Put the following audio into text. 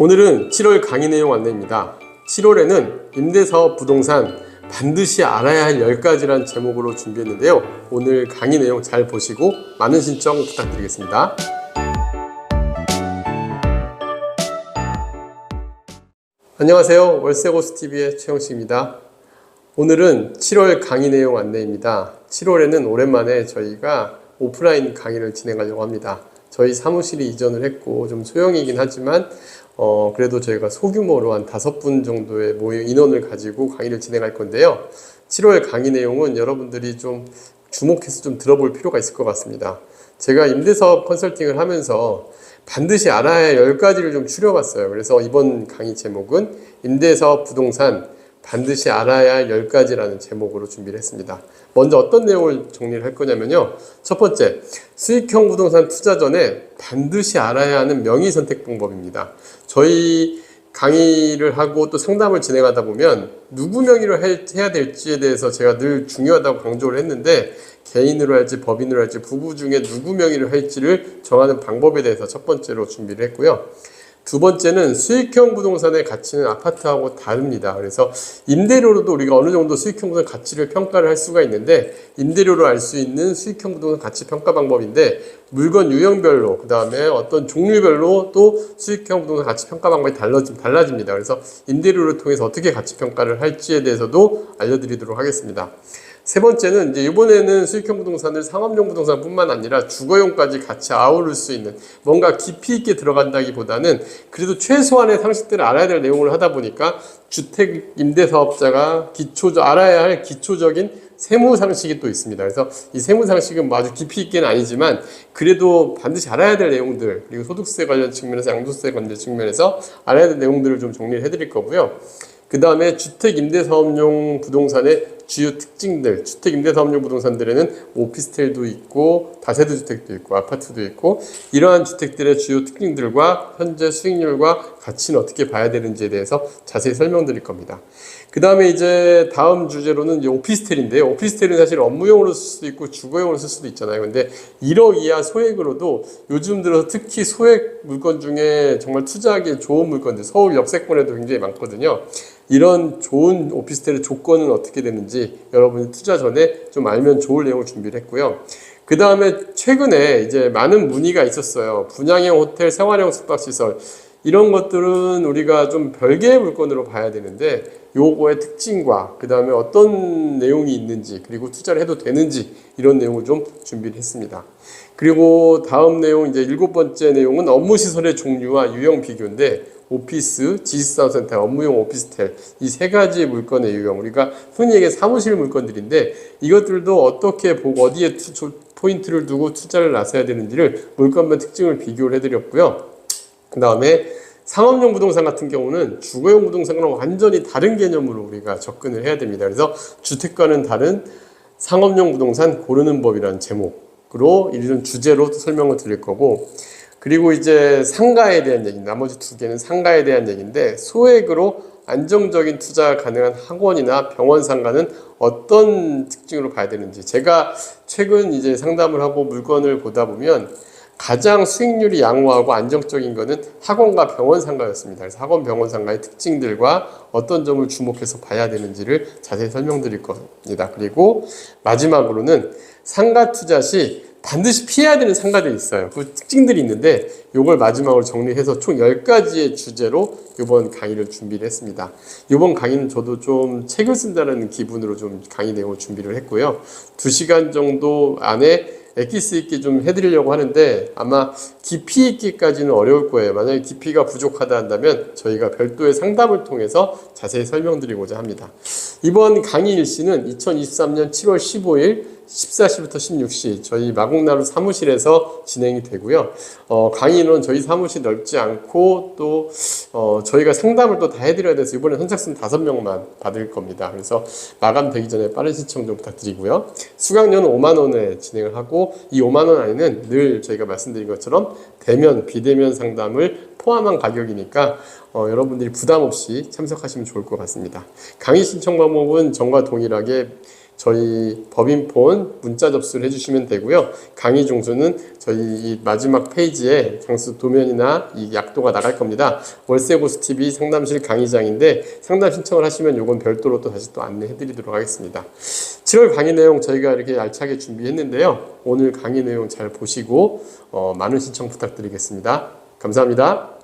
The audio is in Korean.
오늘은 7월 강의 내용 안내입니다. 7월에는 임대사업 부동산 반드시 알아야 할 10가지란 제목으로 준비했는데요. 오늘 강의 내용 잘 보시고 많은 신청 부탁드리겠습니다. 안녕하세요. 월세고스TV의 최영식입니다. 오늘은 7월 강의 내용 안내입니다. 7월에는 오랜만에 저희가 오프라인 강의를 진행하려고 합니다. 저희 사무실이 이전을 했고 좀 소형이긴 하지만 어 그래도 저희가 소규모로 한 다섯 분 정도의 모임 인원을 가지고 강의를 진행할 건데요. 7월 강의 내용은 여러분들이 좀 주목해서 좀 들어볼 필요가 있을 것 같습니다. 제가 임대사업 컨설팅을 하면서 반드시 알아야 할 10가지를 좀 추려봤어요. 그래서 이번 강의 제목은 임대사업 부동산 반드시 알아야 할 10가지라는 제목으로 준비를 했습니다. 먼저 어떤 내용을 정리를 할 거냐면요. 첫 번째, 수익형 부동산 투자 전에 반드시 알아야 하는 명의 선택 방법입니다. 저희 강의를 하고 또 상담을 진행하다 보면 누구 명의로 해- 해야 될지에 대해서 제가 늘 중요하다고 강조를 했는데 개인으로 할지 법인으로 할지 부부 중에 누구 명의로 할지를 정하는 방법에 대해서 첫 번째로 준비를 했고요. 두 번째는 수익형 부동산의 가치는 아파트하고 다릅니다. 그래서 임대료로도 우리가 어느 정도 수익형 부동산 가치를 평가를 할 수가 있는데 임대료로 알 수 있는 수익형 부동산 가치 평가 방법인데 물건 유형별로 그 다음에 어떤 종류별로 또 수익형 부동산 가치 평가 방법이 달라지, 달라집니다. 그래서 임대료를 통해서 어떻게 가치 평가를 할지에 대해서도 알려드리도록 하겠습니다. 세 번째는 이제 이번에는 수익형 부동산을 상업용 부동산뿐만 아니라 주거용까지 같이 아우를 수 있는 뭔가 깊이 있게 들어간다기보다는 그래도 최소한의 상식들을 알아야 될 내용을 하다 보니까 주택 임대 사업자가 기초 알아야 할 기초적인 세무 상식이 또 있습니다. 그래서 이 세무 상식은 뭐 아주 깊이 있게는 아니지만 그래도 반드시 알아야 될 내용들 그리고 소득세 관련 측면에서 양도세 관련 측면에서 알아야 될 내용들을 좀 정리를 해드릴 거고요. 그 다음에 주택 임대 사업용 부동산의 주요 특징들, 주택 임대 사업용 부동산들에는 오피스텔도 있고 다세대 주택도 있고 아파트도 있고 이러한 주택들의 주요 특징들과 현재 수익률과 가치는 어떻게 봐야 되는지에 대해서 자세히 설명드릴 겁니다. 그 다음에 이제 다음 주제로는 오피스텔인데요. 오피스텔은 사실 업무용으로 쓸 수도 있고 주거용으로 쓸 수도 있잖아요. 근데 1억 이하 소액으로도 요즘 들어서 특히 소액 물건 중에 정말 투자하기 좋은 물건들 서울 역세권에도 굉장히 많거든요. 이런 좋은 오피스텔의 조건은 어떻게 되는지 여러분이 투자 전에 좀 알면 좋을 내용을 준비를 했고요. 그 다음에 최근에 이제 많은 문의가 있었어요. 분양형 호텔, 생활형 숙박시설. 이런 것들은 우리가 좀 별개의 물건으로 봐야 되는데 요거의 특징과 그 다음에 어떤 내용이 있는지 그리고 투자를 해도 되는지 이런 내용을 좀 준비를 했습니다. 그리고 다음 내용 이제 일곱 번째 내용은 업무 시설의 종류와 유형 비교인데 오피스, 지식사업센터, 업무용 오피스텔 이 세 가지 물건의 유형 우리가 흔히 얘기해 사무실 물건들인데 이것들도 어떻게 보고 어디에 투, 조- 포인트를 두고 투자를 나서야 되는지를 물건별 특징을 비교를 해드렸고요. 그 다음에 상업용 부동산 같은 경우는 주거용 부동산과는 완전히 다른 개념으로 우리가 접근을 해야 됩니다. 그래서 주택과는 다른 상업용 부동산 고르는 법이라는 제목으로 이런 주제로 설명을 드릴 거고 그리고 이제 상가에 대한 얘기, 나머지 두 개는 상가에 대한 얘기인데 소액으로 안정적인 투자 가능한 학원이나 병원 상가는 어떤 특징으로 봐야 되는지 제가 최근 이제 상담을 하고 물건을 보다 보면 가장 수익률이 양호하고 안정적인 거는 학원과 병원 상가였습니다. 그래서 학원 병원 상가의 특징들과 어떤 점을 주목해서 봐야 되는지를 자세히 설명드릴 겁니다. 그리고 마지막으로는 상가 투자 시 반드시 피해야 되는 상가들이 있어요. 그 특징들이 있는데 이걸 마지막으로 정리해서 총 10가지의 주제로 이번 강의를 준비를 했습니다. 이번 강의는 저도 좀 책을 쓴다는 기분으로 좀 강의 내용을 준비를 했고요. 2시간 정도 안에 엑기스 있게 좀 해드리려고 하는데 아마 깊이 있기까지는 어려울 거예요. 만약에 깊이가 부족하다 한다면 저희가 별도의 상담을 통해서 자세히 설명드리고자 합니다. 이번 강의 일시는 2023년 7월 15일 14시부터 16시 저희 마곡나루 사무실에서 진행이 되고요. 어, 강의는 저희 사무실 넓지 않고 또 어, 저희가 상담을 또 다 해드려야 돼서 이번에 선착순 5명만 받을 겁니다. 그래서 마감되기 전에 빠른 신청 좀 부탁드리고요. 수강료는 5만 원에 진행을 하고 이 5만 원 안에는 늘 저희가 말씀드린 것처럼 대면 비대면 상담을 포함한 가격이니까 어, 여러분들이 부담 없이 참석하시면 좋을 것 같습니다. 강의 신청 방법 방법은 전과 동일하게 저희 법인폰 문자 접수를 해주시면 되고요. 강의 종수는 저희 이 마지막 페이지에 장수 도면이나 이 약도가 나갈 겁니다. 월세고스 TV 상담실 강의장인데 상담 신청을 하시면 요건 별도로 또 다시 또 안내해드리도록 하겠습니다. 7월 강의 내용 저희가 이렇게 알차게 준비했는데요. 오늘 강의 내용 잘 보시고 어, 많은 신청 부탁드리겠습니다. 감사합니다.